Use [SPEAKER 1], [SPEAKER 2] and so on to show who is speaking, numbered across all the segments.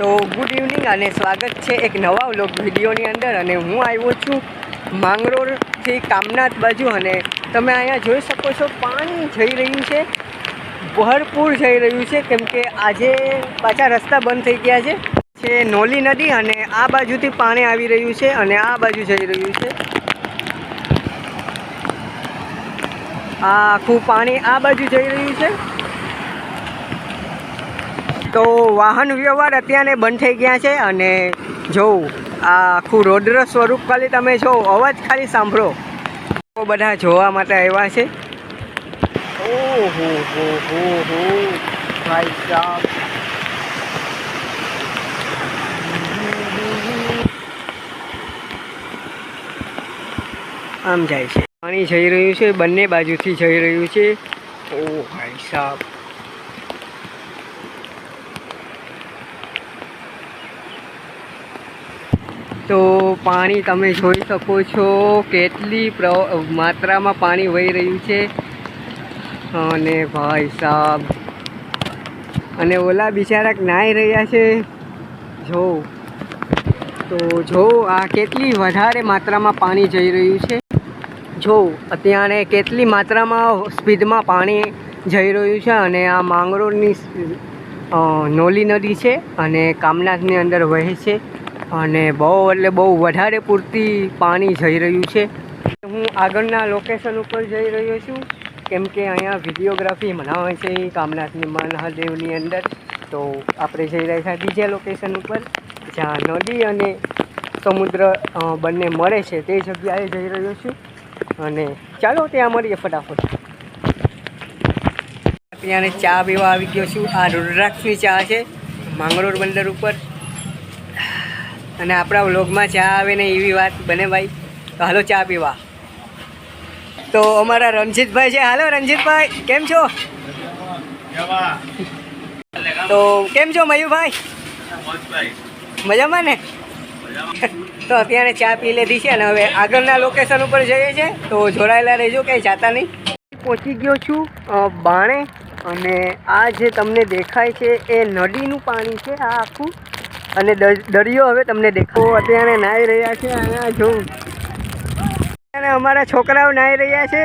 [SPEAKER 1] તો good evening અને સ્વાગત છે એક નવા વ્લોગ વિડીયોની અંદર અને હું આવ્યો છું માંગરોળથી કામનાથ બાજુ અને તમે અહીંયા જોઈ શકો છો, પાણી જઈ રહ્યું છે, ભરપૂર જઈ રહ્યું છે, કેમ કે આજે પાછા રસ્તા બંધ થઈ ગયા છે છે નોલી નદી અને આ બાજુથી પાણી આવી રહ્યું છે અને આ બાજુ જઈ રહ્યું છે. આ આખું પાણી આ બાજુ જઈ રહ્યું છે. તો વાહન વ્યવહાર અત્યારે બંધ થઈ ગયા છે અને જોઉં આ આખું રોદ્ર સ્વરૂપ ખાલી તમે જો અવાજ ખાલી સાંભળો. બધા જોવા માટે આવ્યા છે. ઓહો હો હો હો ભાઈ સાહેબ આમ જાય છે. પાણી જઈ રહ્યું છે, બંને બાજુથી જઈ રહ્યું છે. ઓ ભાઈ સાહેબ તો પાણી તમે જોઈ શકો છો કેટલી પ્ર, માત્રામાં પાણી વહી રહ્યું છે. અને ભાઈ સાહેબ અને ઓલા બિચારા નાહી રહ્યા છે. જો. તો જો આ કેટલી વધારે માત્રામાં પાણી જઈ રહ્યું છે. જો, અત્યારે કેટલી માત્રામાં સ્પીડમાં પાણી જઈ રહ્યું છે અને આ માંગરોળની નોલી નદી છે અને કામનાથની અંદર વહે છે. અને બહુ, એટલે બહુ વધારે પૂરતી પાણી જઈ રહ્યું છે. હું આગળના લોકેશન ઉપર જઈ રહ્યો છું. કેમ કે અહીંયા વિડીયોગ્રાફી મનાવે છે કામનાથની મહાદેવની અંદર. તો આપણે જઈ રહ્યા છીએ બીજા લોકેશન ઉપર, જ્યાં નદી અને સમુદ્ર બંને મળે છે તે જગ્યાએ જઈ રહ્યો છું. અને ચાલો ત્યાં મળીએ ફટાફટ. ત્યાંને ચા પીવા આવી ગયો છું. આ રુદ્રાક્ષની ચા છે, માંગરોળ બંદર ઉપર. અને આપણા વ્લોગમાં ચા આવે ને એવી વાત બને ભાઈ. તો હાલો ચા પીવા. તો અમારા રણજીતભાઈ છે. હાલો રણજીતભાઈ, કેમ છો? તો કેમ છો મયુભાઈ મજામાં ને? તો અત્યારે ચા પી લીધી છે અને હવે આગળના લોકેશન ઉપર જઈએ છીએ તો જોડાયેલા રહેજો કંઈ જાતા નહીં. પહોંચી ગયો છું બાણે. અને આ જે તમને દેખાય છે, એ નદીનું પાણી છે, આ આખું. અને દરિયો હવે તમને દેખો અત્યારે નાહી રહ્યા છે, અહીંયા જો અને અમારા છોકરાઓ નાહી રહ્યા છે.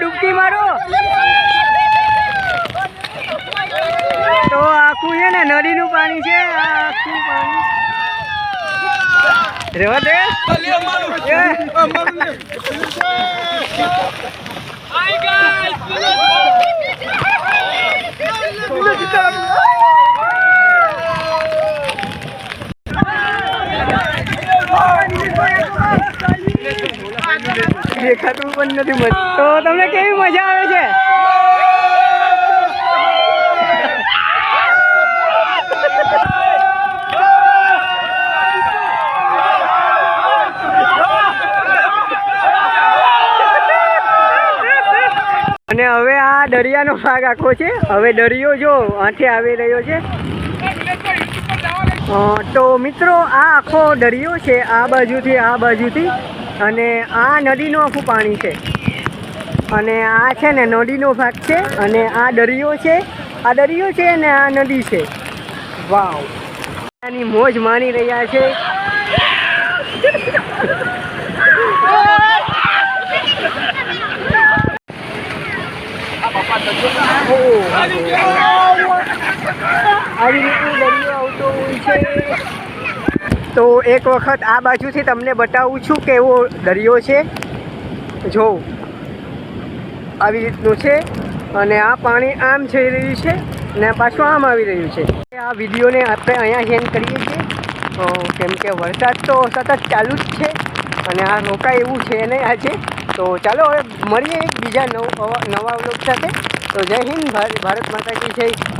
[SPEAKER 1] ડૂબકી મારો. તો આખું છે ને નદીનું પાણી છે આખું પાણી. રેવા દે. દેખાતું પણ નથી તો તમને કેવી મજા આવે છે? હવે આ દરિયાનો ભાગ આખો છે. હવે દરિયો જો આથી આવી રહ્યો છે. તો મિત્રો, આ આખો દરિયો છે, આ બાજુથી આ બાજુથી. અને આ નદીનું આખું પાણી છે. અને આ છે ને નદીનો ભાગ છે, અને આ દરિયો છે. આ દરિયો છે ને આ નદી છે. વાવ. આની મોજ માણી રહ્યા છે. આવી રીતે દરિયો આવતો હોય છે તો એક વખત આ બાજુથી તમને બતાવું છું કે એવો દરિયો છે. જો, આવી રીતનું છે અને આ પાણી આમ જઈ રહ્યું છે ને પાછું આમ આવી રહ્યું છે. આ વિડીયોને આપણે અહીંયા હેન્ડ કરીએ છીએ. કેમ કે વરસાદ તો સતત ચાલુ જ છે. અને આ રોકાય એવું છે નહીં આજે. તો ચાલો હવે મળીએ એક બીજા નવ નવા વ્લોગ સાથે. તો જય હિન્દ ભારત માતા કી જય.